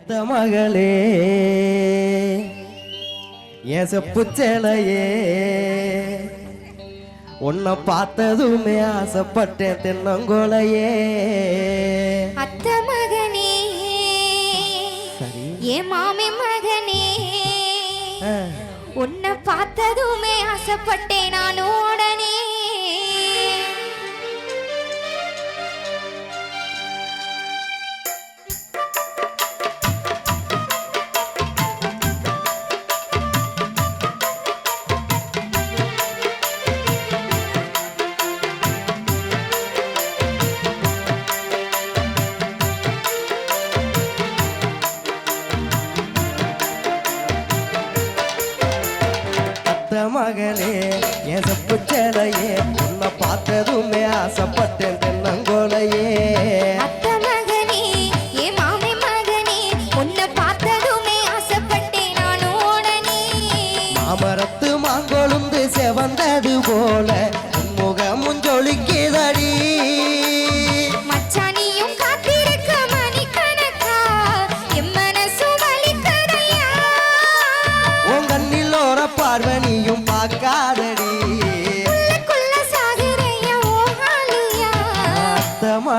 பெத்த மகளே. என் செப்பு சேலையே. உன்னை பார்த்ததுமே ஆசைப்பட்டேன் தென்னங்கோலையே. அத்த மகனே. ஏ மாமி மகனே. உன்னை பார்த்ததுமே ஆசைப்பட்டேன். நான் உடனே தென்னங்கோலையே உன்னை பார்த்ததுமே ஆசைப்பட்டேன் தென்னங்கோலையே.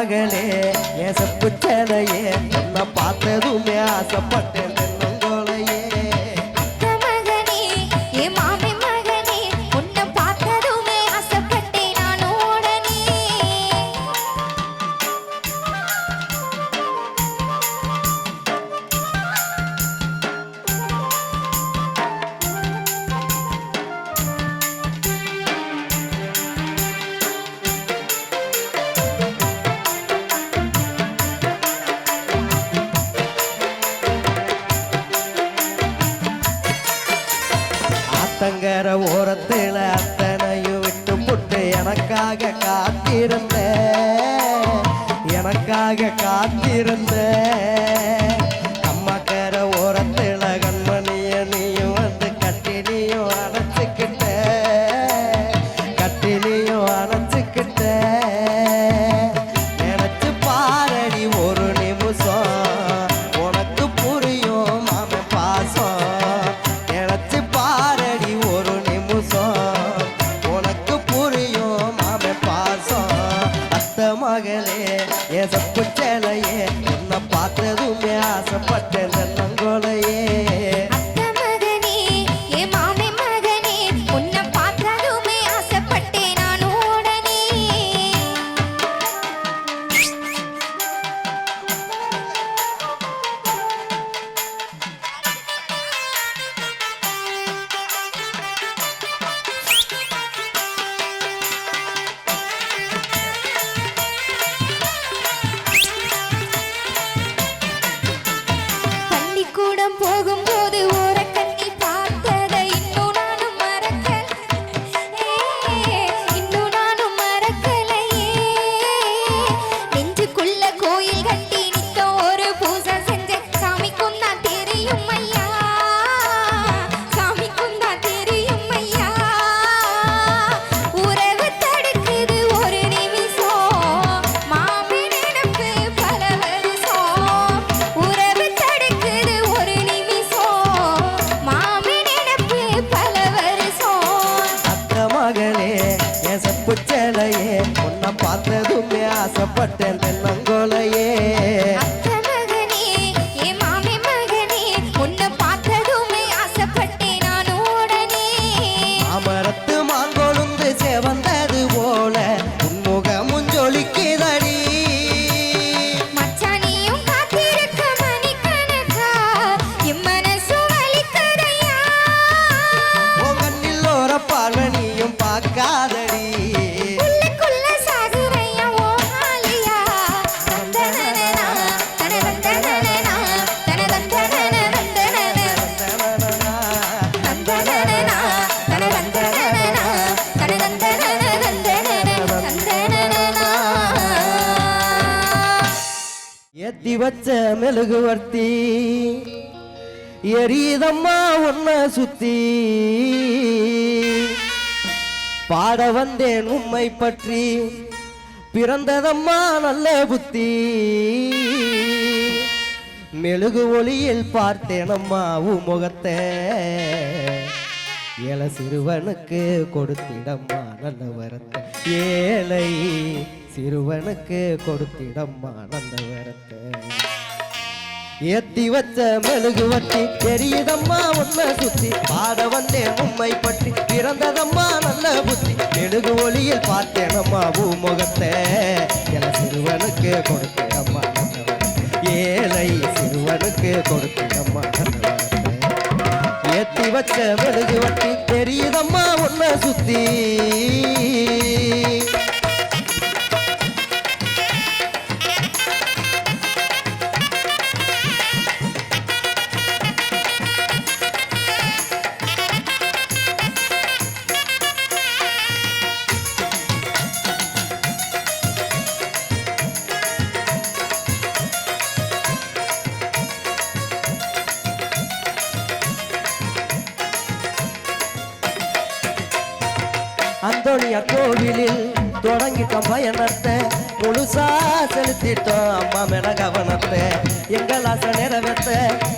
மகளே ஏசப்புச்சதையே நம்ம பார்த்ததுமே ஆசைப்பட்டேன். கர ஓரத்தில் அத்தனையும் விட்டு போட்டு எனக்காக காத்திருந்த எனக்காக காத்திருந்தேன். but கூடம் போகும் ஆசைப்பட்டேன் எட்டி வச்ச மெழுகுவர்த்தி எரியதம்மா உன்ன சுத்தி. பாட வந்தேன் உம்மை பற்றி. பிறந்ததம்மா நல்ல புத்தி. மெழுகு ஒளியில் பார்த்தேனம்மா உமுகத்தை ஏழை சிறுவனுக்கு கொடுத்திடம்மா நல்ல வரத்தை. ஏழை சிறுவனுக்கு கொடுத்திடம்மா நல்ல வரத்தை. ஏத்தி வச்ச மெழுகு வட்டி தெரியுதம்மா உன்னை சுத்தி. பாட வந்தேன் உண்மை பற்றி பிறந்ததம்மா நல்ல புத்தி. மெழுகு ஒளியில் பார்த்தேனம்மா பூமுகத்தை. என சிறுவனுக்கு கொடுத்தேனம்மா ஏழை சிறுவனுக்கு கொடுத்தேன் ஏத்தி வச்ச மெழுகு வட்டி தெரியுதம்மா உன்னை சுத்தி. அந்தோனியா கோவிலில் தொடங்கிட்டோம் பயணத்தை. முழுசா செலுத்திட்டோம். அம்மா மேல கவனத்தை. எங்கள் ஆசை நிறைவேற்ற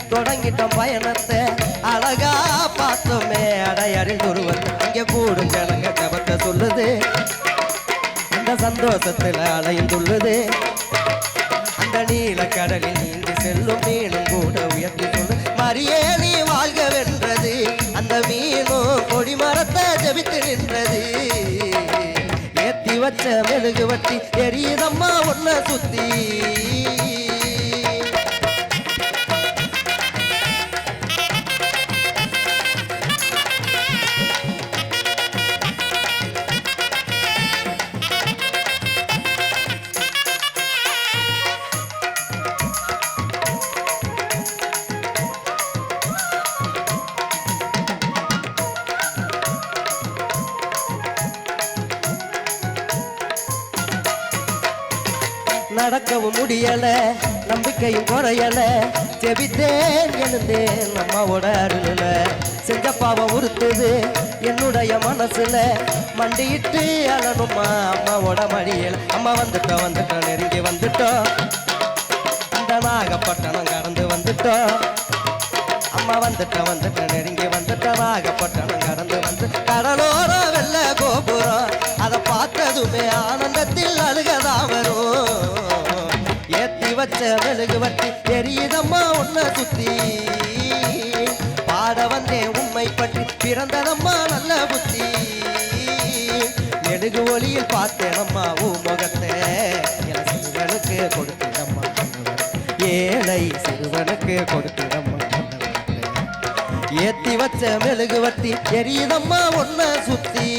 தொடங்கிட்டோம் பயணத்தை. அழகா பார்த்தோமே. அடையாறில் துருவத்தை இங்கே கூடும் ஜனங்க கபத்தை சொல்லுது. அந்த சந்தோஷத்தில் அலைந்துள்ளது அந்த நீல கடலில் நீந்தி செல்லும் மீனும் கூட உயர்த்தி சொல்லு மரியே வச்ச மெழுகு வட்டி எரியுதம்மா உள்ள சுத்தி. நடக்கவும் முடியல நம்பிக்கையும் குறையல. செபித்தேன் எழுந்தேன் அம்மாவோட அருளில செஞ்ச பாவம் உறுத்துது என்னுடைய மனசுல. மண்டியிட்டு அழனுமா அம்மாவோட மடியல அம்மா வந்துட்டோம் வந்துட்டோம் நெருங்கி வந்துட்டோம். இந்த நாகப்பட்டணம் கடந்து வந்துட்டோம். அம்மா வந்துட்ட வந்துட்ட நெருங்கி வந்துட்ட நாகப்பட்டணம் கடந்து வந்து கடலோரம் வெள்ள கோபுரம். அதை பார்த்ததுமே ஆனந்தத்தில் அழுகதா வரும். ஏத்தி வச்ச மெழுகு வட்டி தெரியுதம்மா உன்னை சுத்தி. பாட வந்தேன் உண்மை பற்றி பிறந்ததம்மா நல்ல புத்தி. நெடுகு ஒளியில் பார்த்தேனம்மா ஊ முகத்தை. என சிறுவனுக்கு கொடுத்திடம்மா ஏழை சிறுவனுக்கு கொடுத்திடம்மா ஏத்தி வச்ச மெழுகு வட்டி எரியுதம்மா ஒன்ன சுத்தி.